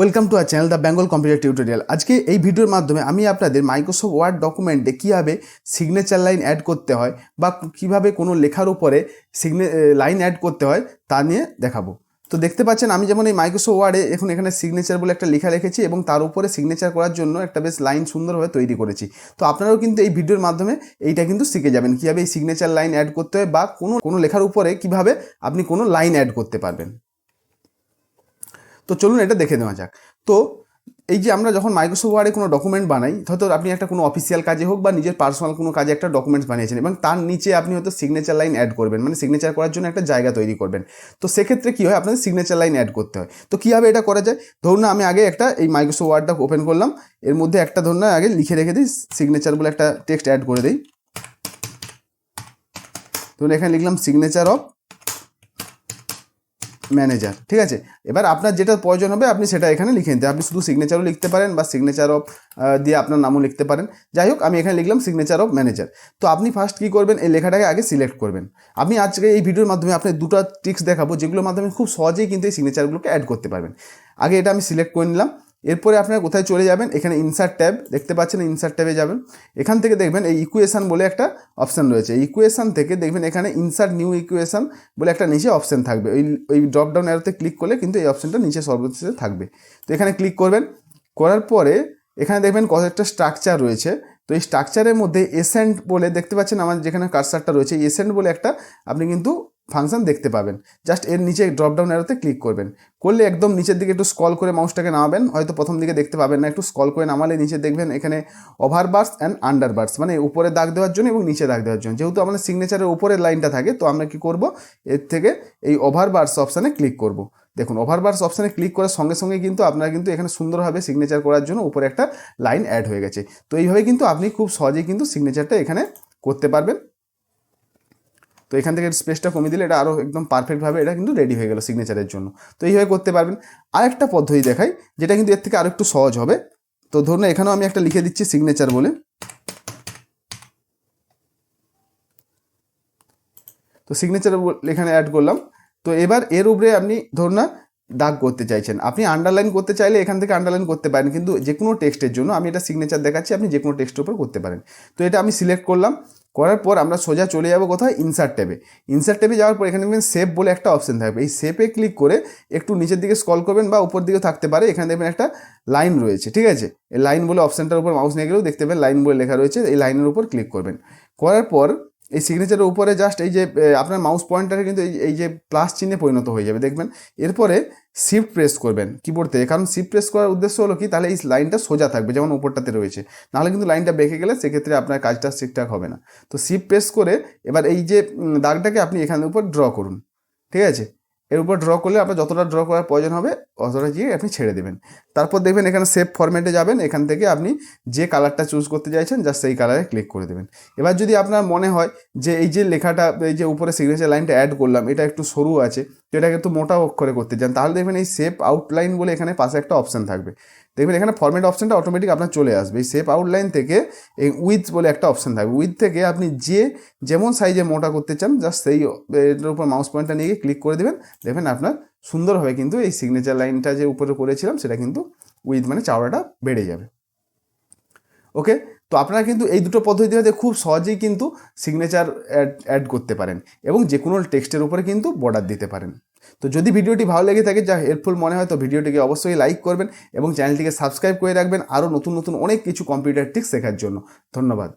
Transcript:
Welcome to our channel the Bengal computer tutorial আজকে এই ভিডিওর মাধ্যমে আমি আপনাদের মাইক্রোসফট ওয়ার্ড ডকুমেন্টে কীভাবে সিগনেচার লাইন অ্যাড করতে হয় বা কীভাবে কোনো লেখার উপরে সিগনে লাইন অ্যাড করতে হয় তা নিয়ে দেখাবো। তো দেখতে পাচ্ছেন আমি যেমন এই মাইক্রোসফট ওয়ার্ডে এখন এখানে সিগনেচার বলে একটা লেখা রেখেছি এবং তার উপরে সিগনেচার করার জন্য একটা বেশ লাইন সুন্দরভাবে তৈরি করেছি। তো আপনারাও কিন্তু এই ভিডিওর মাধ্যমে এইটা কিন্তু শিখে যাবেন, কীভাবে এই সিগনেচার লাইন অ্যাড করতে হয় বা কোনো কোনো লেখার উপরে কীভাবে আপনি কোনো লাইন অ্যাড করতে পারবেন। তো চলুন এটা দেখে নেওয়া যাক। তো এই যে আমরা যখন মাইক্রোসফট ওয়ার্ডে কোনো ডকুমেন্ট বানাই, হয়তো আপনি একটা কোনো অফিসিয়াল কাজে হোক বা নিজের পার্সোনাল কোনো কাজে একটা ডকুমেন্টস বানিয়েছেন এবং তার নিচে আপনি হয়তো সিগনেচার লাইন অ্যাড করবেন মানে সিগনেচার করার জন্য একটা জায়গা তৈরি করবেন। তো সেক্ষেত্রে কী হয়? আপনাদের সিগনেচার লাইন অ্যাড করতে হয়। তো কীভাবে এটা করা যায়? ধরুন আমি আগে একটা এই মাইক্রোসফট ওয়ার্ডটা ওপেন করলাম, এর মধ্যে একটা ধরুন আগে লিখে রেখে দিই সিগনেচার বলে একটা টেক্সট অ্যাড করে দিই। ধরুন এখানে লিখলাম সিগনেচার অফ ম্যানেজার ঠিক আছে? এবার আপনার যেটা প্রয়োজন হবে, আপনি সেটা এখানে লিখে নিতে। আপনি শুধু সিগনেচারও লিখতে পারেন বা সিগনেচার অফ দিয়ে আপনার নামও লিখতে পারেন। যাই হোক, আমি এখানে লিখলাম সিগনেচার অফ ম্যানেজার তো আপনি ফার্স্ট কী করবেন? এই লেখাটাকে আগে সিলেক্ট করবেন। আমি আজকে এই ভিডিওর মাধ্যমে আপনার দুটো টিক্স দেখাবো, যেগুলোর মাধ্যমে খুব সহজেই কিন্তু এই সিগনেচারগুলোকে অ্যাড করতে পারবেন। আগে এটা আমি সিলেক্ট করে নিলাম। এরপরে আপনারা কোথায় চলে যাবেন? এখানে ইনসার্ট ট্যাব দেখতে পাচ্ছেন ইনসার্ট ট্যাবে যাবেন। এখান থেকে দেখবেন এই ইকুয়েশান বলে একটা অপশান রয়েছে। ইকুয়েশান থেকে দেখবেন এখানে ইনসার্ট নিউ ইকুয়েশান বলে একটা নিচে অপশান থাকবে। ওই ওই ড্রপডাউন অ্যারোতে ক্লিক করলে কিন্তু এই অপশানটা নিচে সর্বশেষে থাকবে। তো এখানে ক্লিক করবেন। করার পরে এখানে দেখবেন কয়েকটা স্ট্রাকচার রয়েছে। তো এই স্ট্রাকচারের মধ্যে এসেন্ট বলে দেখতে পাচ্ছেন আমার যেখানে কারসারটা রয়েছে এসেন্ট বলে একটা আপনি কিন্তু ফাংশন দেখতে পাবেন। জাস্ট এর নিচে ড্রপডাউন অ্যারোতে ক্লিক করবেন। করলে একদম নিচের দিকে একটু স্কল করে মাউসটাকে নামাবেন। হয়তো প্রথম দিকে দেখতে পাবেন না, একটু স্কল করে নামালে নিচে দেখবেন এখানে over bars and under bars মানে উপরে দাগ দেওয়ার জন্য এবং নিচে দাগ দেওয়ার জন্য। যেহেতু আমাদের সিগনেচারের উপরের লাইনটা থাকে, তো আমরা কি করব? এর থেকে এই ওভার বার্স অপশানে ক্লিক করব। দেখুন ওভার ওভারবার্স অপশানে ক্লিক করার সঙ্গে সঙ্গে কিন্তু আপনারা কিন্তু এখানে সুন্দরভাবে সিগনেচার করার জন্য উপরে একটা লাইন অ্যাড হয়ে গেছে। তো এইভাবে কিন্তু আপনি খুব সহজেই কিন্তু সিগনেচারটা এখানে করতে পারবেন। তো এখান থেকে স্পেসটা কমিয়ে দিলে এটা আরও একদম পারফেক্টভাবে এটা কিন্তু রেডি হয়ে গেল সিগনেচারের জন্য। তো এইভাবে করতে পারবেন। আরেকটা পদ্ধতি দেখাই, যেটা কিন্তু এর থেকে আরও একটু সহজ হবে। তো ধরুন এখানেও আমি একটা লিখে দিচ্ছি সিগনেচার বলে। তো সিগনেচার এখানে অ্যাড করলাম। তো এবার এর উপরে আপনি ধরুন না, দাগ করতে চাইছেন। আপনি আন্ডারলাইন করতে চাইলে এখান থেকে আন্ডারলাইন করতে পারেন, কিন্তু যে কোনো টেক্সটের জন্য আমি এটা সিগনেচার দেখাচ্ছি, আপনি যে কোনো টেক্সটের উপর করতে পারেন। তো এটা আমি সিলেক্ট করলাম। করার পর আমরা সোজা চলে যাব কোথায়? ইনসার্ট ট্যাবে। ইনসার্ট ট্যাবে যাওয়ার পর এখানে দেখবেন সেপ বলে একটা অপশন থাকবে। এই সেপে ক্লিক করে একটু নিচের দিকে স্কল করবেন বা উপর দিকে থাকতে পারে। এখানে দেখবেন একটা লাইন রয়েছে, ঠিক আছে? এই লাইন বলে অপশানটার উপর মাউস নিয়ে গেলেও দেখতে পাবেন লাইন বলে লেখা রয়েছে। এই লাইনের উপর ক্লিক করবেন। করার পর এই সিগনেচারের উপরে জাস্ট এই যে আপনার মাউস পয়েন্টারে কিন্তু এই যে প্লাস চিহ্নে পরিণত হয়ে যাবে, দেখবেন? এরপরে শিফট প্রেস করবেন কিবোর্ড কারণ শিফট প্রেস করার উদ্দেশ্য হলো কি? তাহলে এই লাইনটা সোজা থাকবে, যেমন উপরটাতে রয়েছে। নাহলে কিন্তু লাইনটা বেঁকে গেলে সেক্ষেত্রে আপনার কাজটা ঠিকঠাক হবে না। তো শিফট প্রেস করে এবার এই যে দাগটাকে আপনি এখানের উপর ড্র করুন। ঠিক আছে? এর উপর ড্র করলে আপনার যতটা ড্র করার প্রয়োজন হবে, অতটা গিয়ে আপনি ছেড়ে দেবেন। তারপর দেখবেন এখানে সেভ ফরম্যাটে যাবেন। এখান থেকে আপনি যে কালারটা চুজ করতে চাইছেন জাস্ট সেই কালারে ক্লিক করে দেবেন। এবার যদি আপনার মনে হয় যে এই যে লেখাটা, এই যে উপরে সিগনেচার লাইনটা অ্যাড করলাম, এটা একটু সরু আছে তো এটাকে একটু মোটা অক্ষরে করতে চান, তাহলে দেখবেন এই সেভ আউটলাইন বলে এখানে পাশে একটা অপশান থাকবে। দেখবেন এখানে ফরম্যাট অপশানটা অটোমেটিক আপনার চলে আসবে। এই সেভ আউটলাইন থেকে এই উইথ বলে একটা অপশান থাকবে। উইথ থেকে আপনি যে যেমন সাইজে মোটা করতে চান জাস্ট সেই এটার উপর মাউস পয়েন্টটা নিয়ে ক্লিক করে দেবেন। দেখবেন আপনার সুন্দরভাবে কিন্তু এই সিগনেচার লাইনটা যে উপরে করেছিলাম, সেটা কিন্তু উইথ মানে চাওড়াটা বেড়ে যাবে। ওকে তো আপনারা কিন্তু এই দুটো পদ্ধতি হতে খুব সহজেই কিন্তু সিগনেচার অ্যাড অ্যাড করতে পারেন এবং যে কোনো টেক্সটের উপরে কিন্তু বর্ডার দিতে পারেন। তো যদি ভিডিওটি ভালো লেগে থাকে, যা হেল্পফুল মনে হয়, তো ভিডিওটিকে অবশ্যই লাইক করবেন এবং চ্যানেলটিকে সাবস্ক্রাইব করে রাখবেন আরও নতুন নতুন অনেক কিছু কম্পিউটার টিক্স শেখার জন্য। ধন্যবাদ।